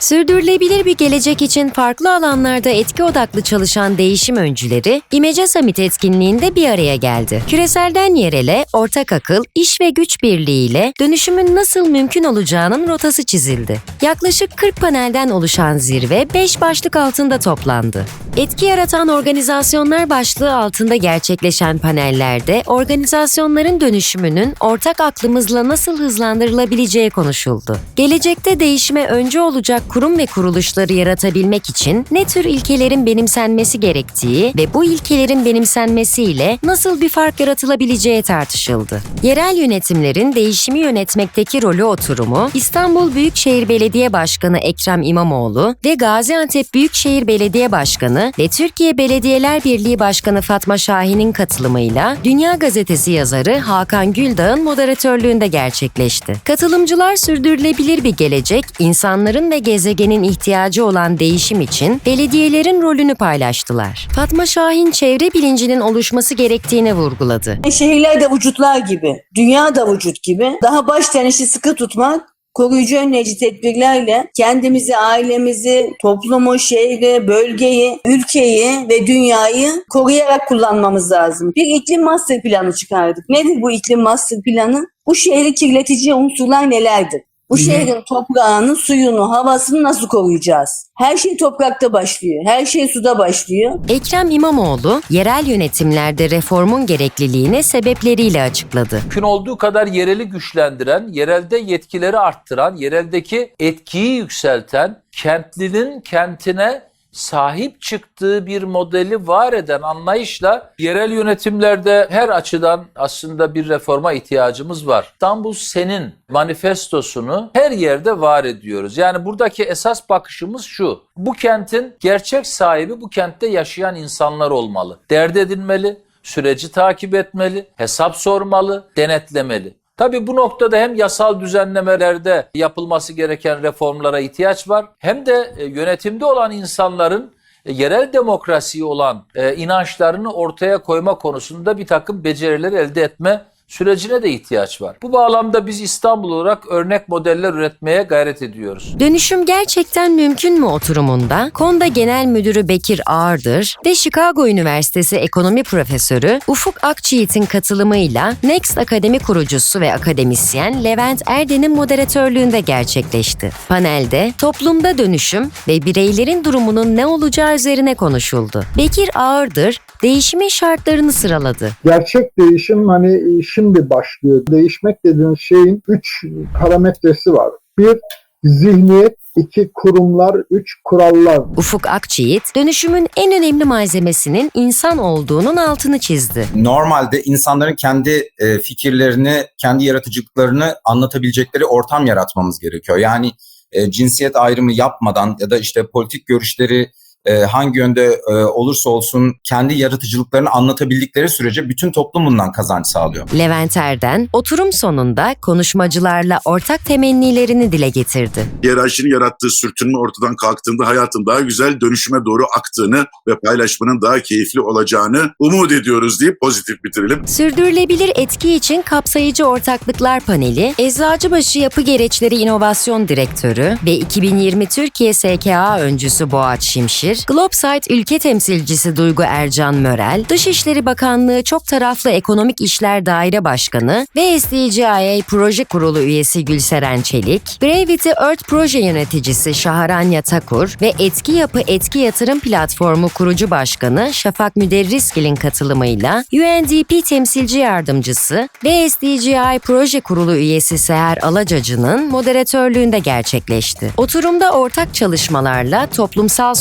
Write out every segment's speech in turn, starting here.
Sürdürülebilir bir gelecek için farklı alanlarda etki odaklı çalışan değişim öncüleri İmece Summit etkinliğinde bir araya geldi. Küreselden yerele, ortak akıl, iş ve güç birliğiyle dönüşümün nasıl mümkün olacağının rotası çizildi. Yaklaşık 40 panelden oluşan zirve 5 başlık altında toplandı. Etki yaratan organizasyonlar başlığı altında gerçekleşen panellerde organizasyonların dönüşümünün ortak aklımızla nasıl hızlandırılabileceği konuşuldu. Gelecekte değişime öncü olacak kurum ve kuruluşları yaratabilmek için ne tür ilkelerin benimsenmesi gerektiği ve bu ilkelerin benimsenmesiyle nasıl bir fark yaratılabileceği tartışıldı. Yerel yönetimlerin değişimi yönetmekteki rolü oturumu İstanbul Büyükşehir Belediye Başkanı Ekrem İmamoğlu ve Gaziantep Büyükşehir Belediye Başkanı ve Türkiye Belediyeler Birliği Başkanı Fatma Şahin'in katılımıyla Dünya Gazetesi yazarı Hakan Güldağ'ın moderatörlüğünde gerçekleşti. Katılımcılar sürdürülebilir bir gelecek, insanların ve gezegenin ihtiyacı olan değişim için belediyelerin rolünü paylaştılar. Fatma Şahin çevre bilincinin oluşması gerektiğini vurguladı. Şehirler de vücutlar gibi, dünya da vücut gibi. Daha baştan işi sıkı tutmak, koruyucu önleyici tedbirlerle kendimizi, ailemizi, toplumu, şehri, bölgeyi, ülkeyi ve dünyayı koruyarak kullanmamız lazım. Bir iklim master planı çıkardık. Nedir bu iklim master planı? Bu şehri kirletici unsurlar nelerdir? Bu şehrin toprağını, suyunu, havasını nasıl koruyacağız? Her şey toprakta başlıyor. Her şey suda başlıyor. Ekrem İmamoğlu, yerel yönetimlerde reformun gerekliliğini sebepleriyle açıkladı. mümkün olduğu kadar yereli güçlendiren, yerelde yetkileri arttıran, yereldeki etkiyi yükselten, kentlinin kentine sahip çıktığı bir modeli var eden anlayışla yerel yönetimlerde her açıdan aslında bir reforma ihtiyacımız var. İstanbul Senin manifestosunu her yerde var ediyoruz. Yani buradaki esas bakışımız şu. Bu kentin gerçek sahibi bu kentte yaşayan insanlar olmalı. Dert edilmeli, süreci takip etmeli, hesap sormalı, denetlemeli. Tabii bu noktada hem yasal düzenlemelerde yapılması gereken reformlara ihtiyaç var hem de e, yönetimde olan insanların e, yerel demokrasiye olan e, inançlarını ortaya koyma konusunda bir takım beceriler elde etme sürecine de ihtiyaç var. Bu bağlamda biz İstanbul olarak örnek modeller üretmeye gayret ediyoruz. Dönüşüm gerçekten mümkün mü oturumunda Konda Genel Müdürü Bekir Ağırdır ve Chicago Üniversitesi Ekonomi Profesörü Ufuk Akçiğit'in katılımıyla Next Akademi kurucusu ve akademisyen Levent Erden'in moderatörlüğünde gerçekleşti. Panelde toplumda dönüşüm ve bireylerin durumunun ne olacağı üzerine konuşuldu. Bekir Ağırdır değişimin şartlarını sıraladı. gerçek değişim hani şimdi başlıyor. Değişmek dediğiniz şeyin üç parametresi var. Bir, zihniyet, iki kurumlar, üç kurallar. Ufuk Akçiğit, dönüşümün en önemli malzemesinin insan olduğunun altını çizdi. normalde insanların kendi e, fikirlerini, kendi yaratıcılıklarını anlatabilecekleri ortam yaratmamız gerekiyor. Yani e, cinsiyet ayrımı yapmadan ya da işte politik görüşleri e, hangi yönde e, olursa olsun kendi yaratıcılıklarını anlatabildikleri sürece bütün toplum bundan kazanç sağlıyor. Levent Erden, oturum sonunda konuşmacılarla ortak temennilerini dile getirdi. hiyerarşinin yarattığı sürtünme ortadan kalktığında hayatın daha güzel dönüşüme doğru aktığını ve paylaşmanın daha keyifli olacağını umut ediyoruz deyip pozitif bitirelim. Sürdürülebilir etki için kapsayıcı ortaklıklar paneli, Eczacıbaşı Yapı Gereçleri İnovasyon Direktörü ve 2020 Türkiye SKA öncüsü Boğaç Şimşir, Globsite ülke temsilcisi Duygu Ercan Mörel, Dışişleri Bakanlığı Çok Taraflı Ekonomik İşler Daire Başkanı ve SDGIA Proje Kurulu üyesi Gülseren Çelik, Gravity Earth Proje Yöneticisi Şaharanya Takur ve Etki Yapı Etki Yatırım Platformu kurucu başkanı Şafak Müderrisgil'in katılımıyla UNDP temsilci yardımcısı ve SDGI Proje Kurulu üyesi Seher Alacacı'nın moderatörlüğünde gerçekleşti. Oturumda ortak çalışmalarla toplumsal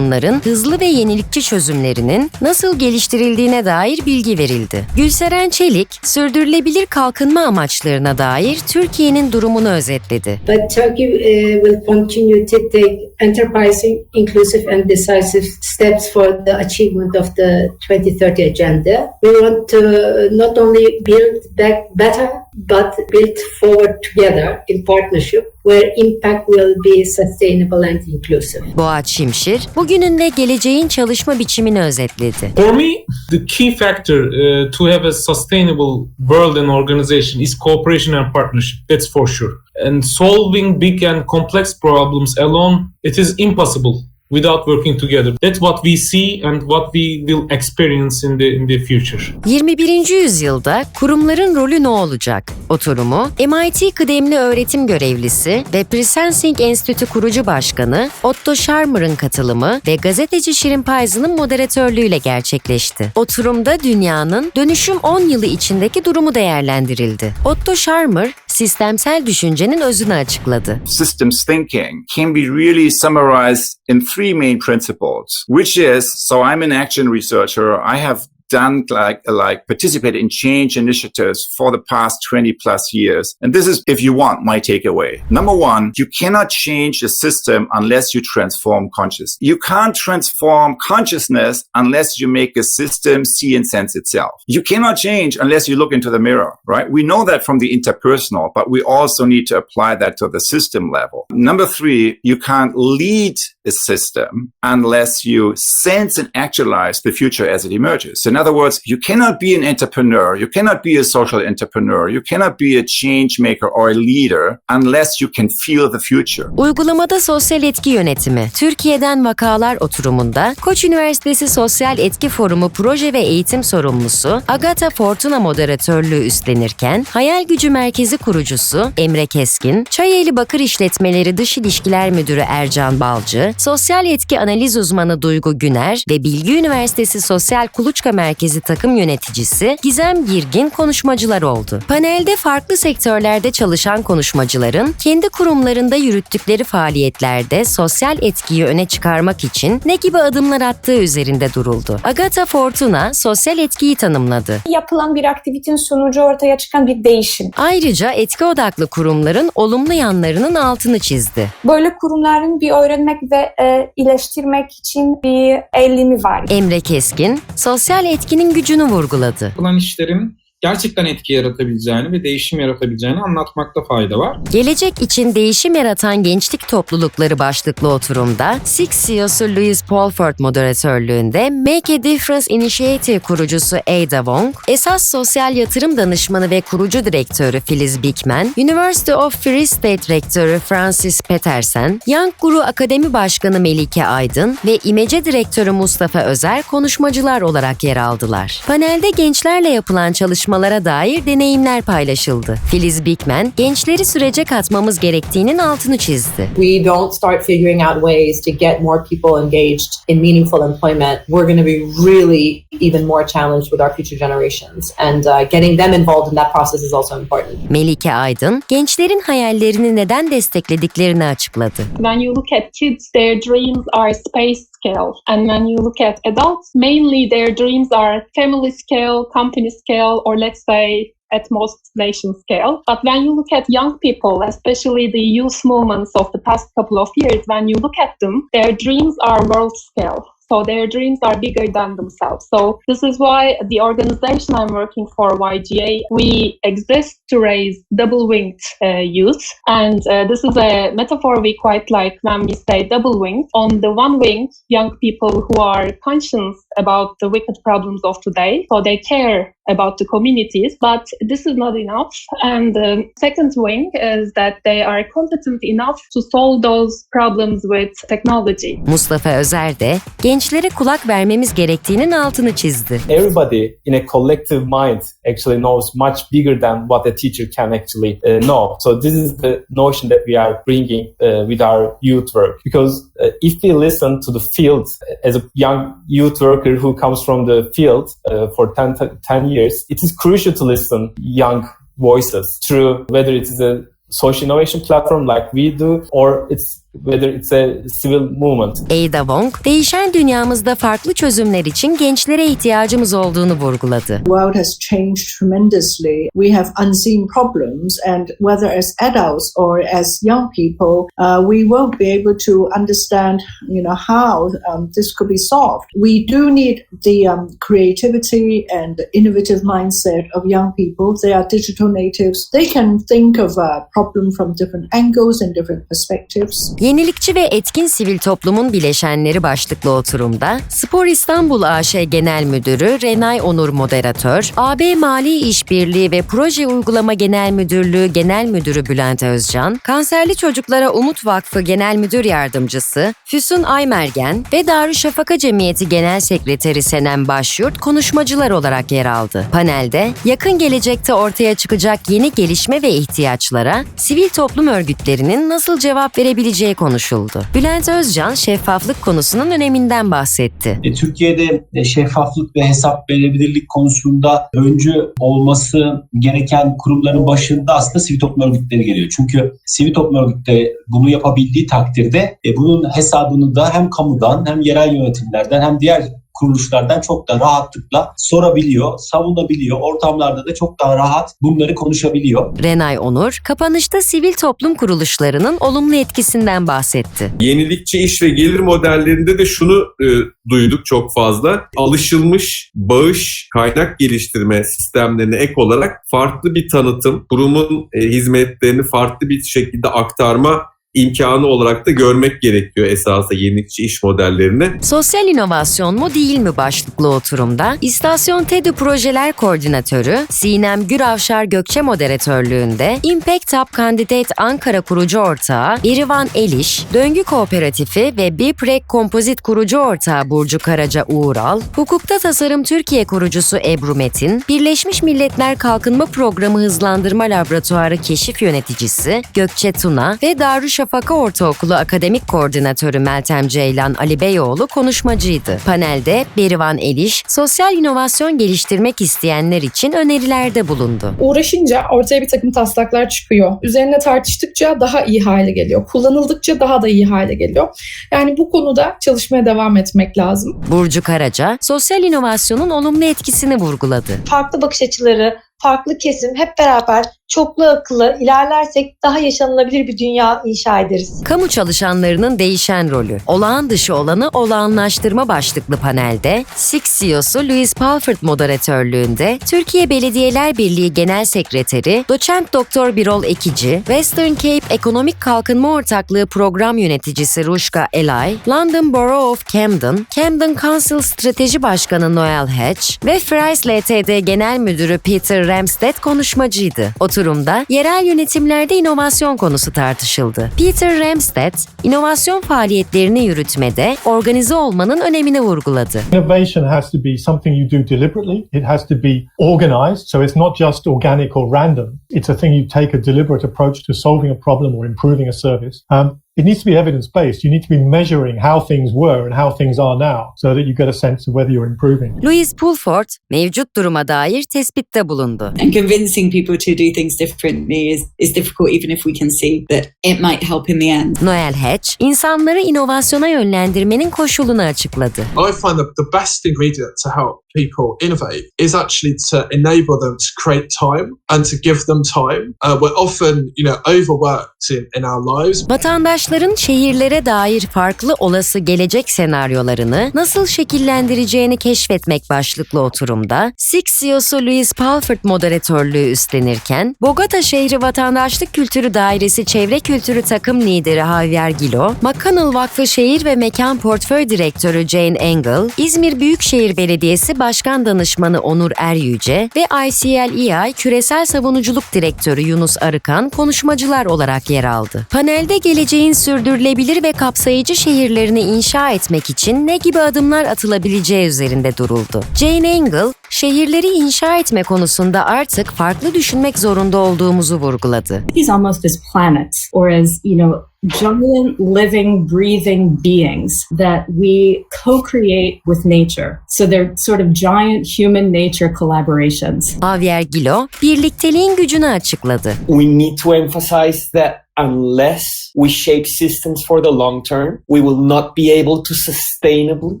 sorunların hızlı ve yenilikçi çözümlerinin nasıl geliştirildiğine dair bilgi verildi. Gülseren Çelik, sürdürülebilir kalkınma amaçlarına dair Türkiye'nin durumunu özetledi. But Turkey uh, will continue to take enterprising, inclusive, and decisive steps for the achievement of the 2030 agenda. We want to not only build back better, but build forward together in partnership, where impact will be sustainable and inclusive. Boğaç Şimşir, bugünün ve geleceğin çalışma biçimini özetledi. For me, the key factor uh, to have a sustainable world and organization is cooperation and partnership. That's for sure. And solving big and complex problems alone, it is impossible without working together. That's what we see and what we will experience in the in the future. 21. yüzyılda kurumların rolü ne olacak? Oturumu MIT kıdemli öğretim görevlisi ve Presensing Enstitü kurucu başkanı Otto Scharmer'ın katılımı ve gazeteci Şirin Payzı'nın moderatörlüğüyle gerçekleşti. Oturumda dünyanın dönüşüm 10 yılı içindeki durumu değerlendirildi. Otto Scharmer, sistemsel düşüncenin özünü açıkladı. systems thinking can be really summarized in three main principles, which is so I'm an action researcher. I have done like like participate in change initiatives for the past 20 plus years. And this is if you want my takeaway. Number one you cannot change a system unless you transform consciousness you can't transform consciousness unless you make a system see and sense itself. You cannot change unless you look into the mirror right? We know that from the interpersonal but we also need to apply that to the system level. Number three you can't lead a system unless you sense and actualize the future as it emerges. In other words, you cannot be an entrepreneur, you cannot be a social entrepreneur, you cannot be a change maker or a leader unless you can feel the future. Uygulamada sosyal etki yönetimi. Türkiye'den vakalar oturumunda Koç Üniversitesi Sosyal Etki Forumu proje ve eğitim sorumlusu Agata Fortuna moderatörlüğü üstlenirken Hayal Gücü Merkezi kurucusu Emre Keskin, Çayeli Bakır İşletmeleri Dış İlişkiler Müdürü Ercan Balcı, Sosyal Etki Analiz Uzmanı Duygu Güner ve Bilgi Üniversitesi Sosyal Kuluçka Merkezi takım yöneticisi Gizem Girgin konuşmacılar oldu. Panelde farklı sektörlerde çalışan konuşmacıların kendi kurumlarında yürüttükleri faaliyetlerde sosyal etkiyi öne çıkarmak için ne gibi adımlar attığı üzerinde duruldu. Agatha Fortuna sosyal etkiyi tanımladı. yapılan bir aktivitenin sonucu ortaya çıkan bir değişim. Ayrıca etki odaklı kurumların olumlu yanlarının altını çizdi. Böyle kurumların bir öğrenmek ve e, iyileştirmek için bir eğilimi var. Emre Keskin, sosyal etkinin gücünü vurguladı. yapılan işlerin gerçekten etki yaratabileceğini ve değişim yaratabileceğini anlatmakta fayda var. Gelecek için değişim yaratan gençlik toplulukları başlıklı oturumda SIX CEO'su Louis Paulford moderatörlüğünde Make a Difference Initiative kurucusu Ada Wong, esas sosyal yatırım danışmanı ve kurucu direktörü Filiz Bickman, University of Free State rektörü Francis Petersen, Young Guru Akademi Başkanı Melike Aydın ve İmece direktörü Mustafa Özer konuşmacılar olarak yer aldılar. Panelde gençlerle yapılan çalışmalara dair deneyimler paylaşıldı. Filiz Bickman, gençleri sürece katmamız gerektiğinin altını çizdi. we don't start figuring out ways to get more people engaged in meaningful employment, we're going to be really even more challenged with our future generations. And uh, getting them involved in that process is also important. Melike Aydın, gençlerin hayallerini neden desteklediklerini açıkladı. when you look at kids, their dreams are space scale. And when you look at adults, mainly their dreams are family scale, company scale, or let's say at most nation scale. But when you look at young people, especially the youth movements of the past couple of years, when you look at them, their dreams are world scale. So their dreams are bigger than themselves. So this is why the organization I'm working for, YGA, we exist to raise double-winged uh, youth. And uh, this is a metaphor we quite like when we say double-winged. On the one wing, young people who are conscious about the wicked problems of today. So they care about the communities, but this is not enough. And the second wing is that they are competent enough to solve those problems with technology. Mustafa Özer de gençlere kulak vermemiz gerektiğinin altını çizdi. everybody in a collective mind actually knows much bigger than what a teacher can actually uh, know. So this is the notion that we are bringing uh, with our youth work. Because uh, if we listen to the field as a young youth worker who comes from the field uh, for 10, 10 years, it is crucial to listen young voices through whether it is a social innovation platform like we do or it's whether it's a civil movement. Ada Wong, değişen dünyamızda farklı çözümler için gençlere ihtiyacımız olduğunu vurguladı. The world has changed tremendously. We have unseen problems, and whether as adults or as young people, uh, we won't be able to understand, you know, how um, this could be solved. We do need the um, creativity and innovative mindset of young people. They are digital natives. They can think of a problem from different angles and different perspectives. Yenilikçi ve etkin sivil toplumun bileşenleri başlıklı oturumda Spor İstanbul AŞ Genel Müdürü Renay Onur moderatör, AB Mali İşbirliği ve Proje Uygulama Genel Müdürlüğü Genel Müdürü Bülent Özcan, Kanserli Çocuklara Umut Vakfı Genel Müdür Yardımcısı Füsun Aymergen ve Darüşşafaka Cemiyeti Genel Sekreteri Senem Başyurt konuşmacılar olarak yer aldı. Panelde yakın gelecekte ortaya çıkacak yeni gelişme ve ihtiyaçlara sivil toplum örgütlerinin nasıl cevap verebileceği konuşuldu. Bülent Özcan şeffaflık konusunun öneminden bahsetti. E, Türkiye'de e, şeffaflık ve hesap verebilirlik konusunda öncü olması gereken kurumların başında aslında sivil toplum örgütleri geliyor. Çünkü sivil toplum örgütleri bunu yapabildiği takdirde e, bunun hesabını da hem kamudan hem yerel yönetimlerden hem diğer kuruluşlardan çok da rahatlıkla sorabiliyor, savunabiliyor. Ortamlarda da çok daha rahat bunları konuşabiliyor. Renay Onur, kapanışta sivil toplum kuruluşlarının olumlu etkisinden bahsetti. Yenilikçi iş ve gelir modellerinde de şunu e, duyduk çok fazla. Alışılmış bağış, kaynak geliştirme sistemlerine ek olarak farklı bir tanıtım, kurumun e, hizmetlerini farklı bir şekilde aktarma imkanı olarak da görmek gerekiyor esasında yenilikçi iş modellerini. Sosyal inovasyon mu değil mi başlıklı oturumda İstasyon TEDÜ Projeler Koordinatörü Sinem Güravşar Gökçe moderatörlüğünde Impact Hub Candidate Ankara kurucu ortağı Erivan Eliş, Döngü Kooperatifi ve Biprek Kompozit kurucu ortağı Burcu Karaca Uğural, Hukukta Tasarım Türkiye kurucusu Ebru Metin, Birleşmiş Milletler Kalkınma Programı Hızlandırma Laboratuvarı Keşif Yöneticisi Gökçe Tuna ve Darüşşafaka Ortaokulu Akademik Koordinatörü Meltem Ceylan Ali Beyoğlu konuşmacıydı. Panelde Berivan Eliş, sosyal inovasyon geliştirmek isteyenler için önerilerde bulundu. Uğraşınca ortaya bir takım taslaklar çıkıyor. Üzerine tartıştıkça daha iyi hale geliyor. Kullanıldıkça daha da iyi hale geliyor. Yani bu konuda çalışmaya devam etmek lazım. Burcu Karaca, sosyal inovasyonun olumlu etkisini vurguladı. farklı bakış açıları, farklı kesim hep beraber çoklu akıllı ilerlersek daha yaşanılabilir bir dünya inşa ederiz. Kamu çalışanlarının değişen rolü, olağan dışı olanı olağanlaştırma başlıklı panelde, SIX CEO'su Louis Palford moderatörlüğünde Türkiye Belediyeler Birliği Genel Sekreteri, Doçent Doktor Birol Ekici, Western Cape Ekonomik Kalkınma Ortaklığı Program Yöneticisi Ruşka Elay, London Borough of Camden, Camden Council Strateji Başkanı Noel Hatch ve Fries LTD Genel Müdürü Peter Ramstead konuşmacıydı. Oturumda yerel yönetimlerde inovasyon konusu tartışıldı. Peter Ramstead, inovasyon faaliyetlerini yürütmede organize olmanın önemini vurguladı. Innovation has to be something you do deliberately. It has to be organized. So it's not just organic or random. It's a thing you take a deliberate approach to solving a problem or improving a service. Um, it needs to be evidence based. You need to be measuring how things were and how things are now so that you get a sense of whether you're improving. Louis Pulford, mevcut duruma dair tespitte bulundu. And convincing people to do things differently is, is difficult, even if we can see that it might help in the end. Noel Hatch, insanları inovasyona yönlendirmenin koşulunu açıkladı. I find that the best ingredient to help people innovate is actually to enable them to create time and to give them time. Uh, we're often, you know, overworked in, in our lives. Vatandaşların şehirlere dair farklı olası gelecek senaryolarını nasıl şekillendireceğini keşfetmek başlıklı oturumda Six CEO'su Louis Palford moderatörlüğü üstlenirken Bogota Şehri Vatandaşlık Kültürü Dairesi Çevre Kültürü Takım Lideri Javier Gilo, McConnell Vakfı Şehir ve Mekan Portföy Direktörü Jane Engel, İzmir Büyükşehir Belediyesi Başkan Danışmanı Onur Eryüce ve ICLEI Küresel Savunuculuk Direktörü Yunus Arıkan konuşmacılar olarak yer aldı. Panelde geleceğin sürdürülebilir ve kapsayıcı şehirlerini inşa etmek için ne gibi adımlar atılabileceği üzerinde duruldu. Jane Engel, şehirleri inşa etme konusunda artık farklı düşünmek zorunda olduğumuzu vurguladı. These almost as planets or as, you know, giant living, breathing beings that we co create with nature. So they're sort of giant human nature collaborations. Javier Gilo, birlikteliğin gücünü açıkladı. we need to emphasize that unless we shape systems for the long term, we will not be able to sustainably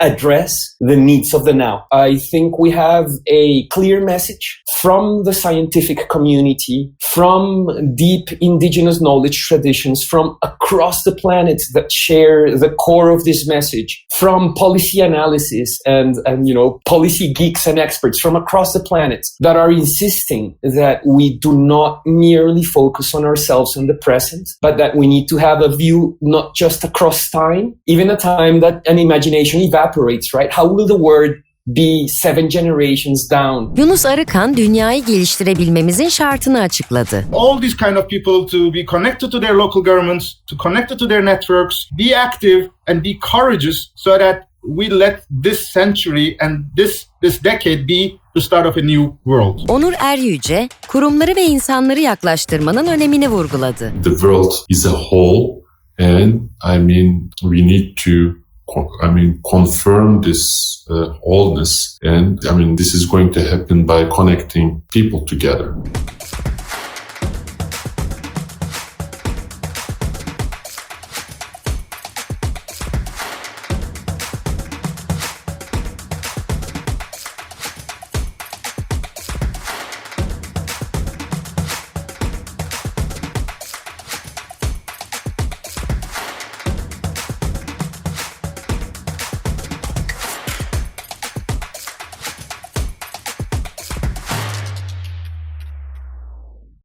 address the needs of the now. I think we have a clear message from the scientific community, from deep indigenous knowledge traditions from across the planet that share the core of this message, from policy analysis and, and you know, policy geeks and experts from across the planet that are insisting that we do not merely focus on ourselves in the present, present, but that we need to have a view not just across time, even a time that an imagination evaporates, right? How will the world be seven generations down? Yunus Arıkan dünyayı geliştirebilmemizin şartını açıkladı. all these kind of people to be connected to their local governments, to connected to their networks, be active and be courageous so that we let this century and this this decade be the start of a new world. Onur Eryüce, kurumları ve insanları yaklaştırmanın önemini vurguladı. the world is a whole and i mean we need to i mean confirm this uh, wholeness and i mean this is going to happen by connecting people together